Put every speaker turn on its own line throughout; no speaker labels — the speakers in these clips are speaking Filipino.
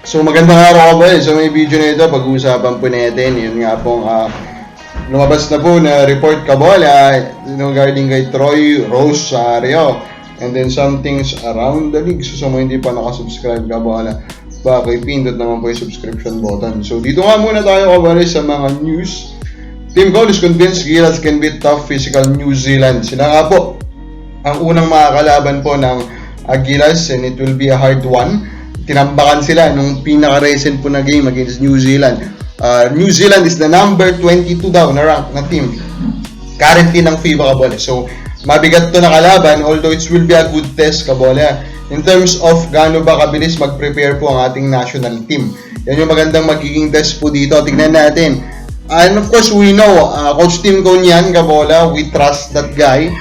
So magandang araw ka ba eh. So may video na ito, pag-uusapan po natin, yun nga pong ah, lumabas na po na report kabola regarding kay Troy Rosario. And then some things around the league. So sa mga hindi pa nakasubscribe kabola, baka pindot naman po yung subscription button. So dito nga muna tayo kabola sa mga news. Team Goal is convinced Gilas can beat tough physical New Zealand. Sila nga po ang unang makakalaban po ng Agilas and it will be a hard one. Tinambakan sila nung pinaka-recent po na game against New Zealand. Uh, New Zealand is the number 22 daw na rank na team. Currently ng FIBA kabole. So, mabigat to na kalaban although it will be a good test kabole. In terms of gaano ba kabilis mag-prepare po ang ating national team. Yan yung magandang magiging test po dito. Tignan natin. And of course, we know, uh, Coach Tim Cone yan, Gabola, we trust that guy.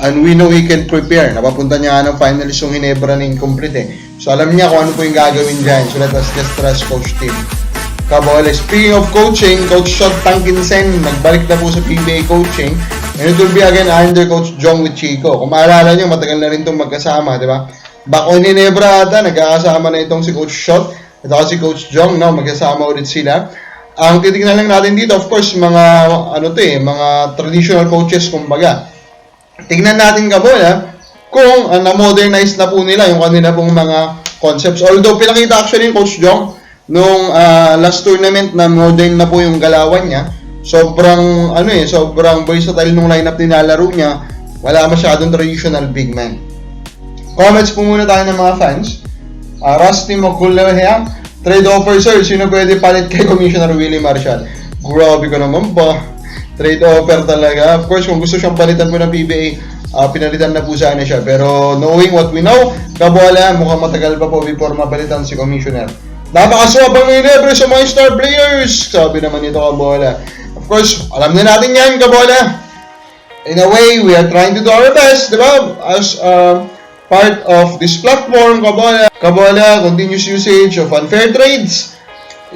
And we know he can prepare. Napapunta niya nga ng finalist yung Hinebra na incomplete eh. So alam niya kung ano po yung gagawin dyan. So let us just trust Coach Tim. Kabole, speaking of coaching, Coach Shot Tankinsen, nagbalik na po sa PBA coaching. And it will be again under Coach Jong with Chico. Kung maalala niyo, matagal na rin itong magkasama, di ba? Bako ni Nebra ata, nagkakasama na itong si Coach Shot ako si Coach Jong, no? Magkasama ulit sila. Ang titignan lang natin dito, of course, mga, ano to eh, mga traditional coaches, kumbaga. Tignan natin kabola kung uh, na-modernize na po nila yung kanila pong mga concepts. Although, pinakita actually yung Coach Jong, nung ah, last tournament na modern na po yung galawan niya, sobrang ano eh, sobrang versatile nung lineup nilalaro niya. Wala masyadong traditional big man. Comments po muna tayo ng mga fans. Uh, Rusty Makulahea, trade offer sir, sino pwede palit kay Commissioner Willie Marshall? Grabe ka naman ba? Trade offer talaga. Of course, kung gusto siyang palitan po ng PBA, ah, pinalitan na po sana siya. Pero knowing what we know, kabola, mukhang matagal pa po before mapalitan si Commissioner. Napakaswabang ni Libre sa mga star players! Sabi naman nito kabola. Of course, alam na natin yan, kabola. In a way, we are trying to do our best, di ba? As uh, part of this platform, Kabola. Kabola, continuous usage of unfair trades.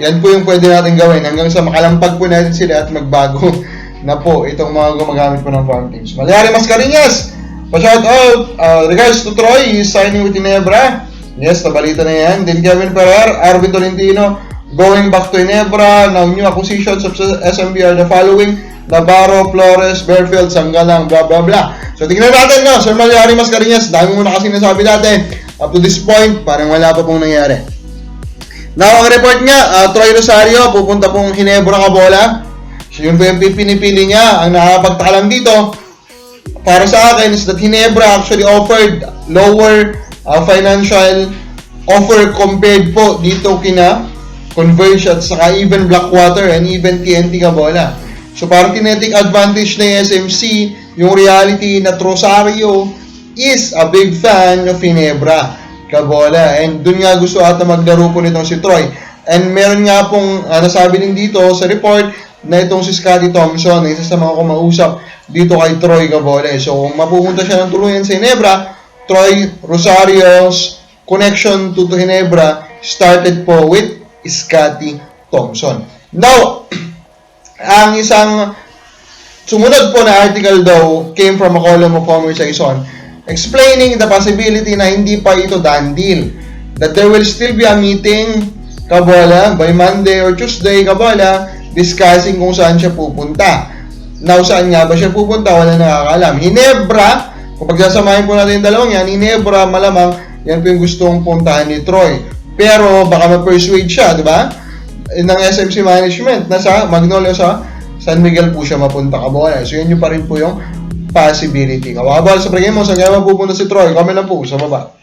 Yan po yung pwede natin gawin hanggang sa makalampag po natin sila at magbago na po itong mga gumagamit po ng farm teams. Malyari Mascarinhas! Pa-shout out! Uh, regards to Troy, he's signing with Ginebra. Yes, nabalita na yan. Then Kevin Ferrer, Arvin Tolentino, going back to Ginebra. Now, new acquisitions of SMB the following. Navarro, Flores, Bearfield, Sanggalang, blah blah blah. So tingnan natin no, Sir Malyari Mascarinhas, dami mo na kasi nasabi dati. Up to this point, parang wala pa pong nangyari. Now, ang report niya, uh, Troy Rosario, pupunta pong Ginebra Cabola. So, yun yung pinipili niya. Ang nakakapagtaka lang dito, para sa akin, is that Ginebra actually offered lower uh, financial offer compared po dito kina Converge at saka even Blackwater and even TNT Cabola. So parang tinetik advantage na SMC, yung reality na Rosario is a big fan of Ginebra, Cabola. And dun nga gusto ata maglaro po nitong si Troy. And meron nga pong uh, nasabi din dito sa report na itong si Scotty Thompson, isa sa mga kumausap dito kay Troy Cabola. So kung mapupunta siya ng tuluyan sa Ginebra, Troy Rosario's connection to, to Ginebra started po with Scotty Thompson. Now, ang isang sumunod po na article daw came from a column of Homer Saison explaining the possibility na hindi pa ito done deal. That there will still be a meeting, Kabola, by Monday or Tuesday, Kabola, discussing kung saan siya pupunta. Now, saan nga ba siya pupunta? Wala nakakalam. Hinebra, kung pagsasamahin po natin yung dalawang yan, Hinebra, malamang, yan po yung gustong puntahan ni Troy. Pero, baka ma-persuade siya, di ba? ng SMC management na sa Magnolia sa San Miguel po siya mapunta Kabola. So yun yung pa rin po yung possibility. Kawabal sa pregame mo, saan nga mapupunta si Troy? Comment lang po sa baba.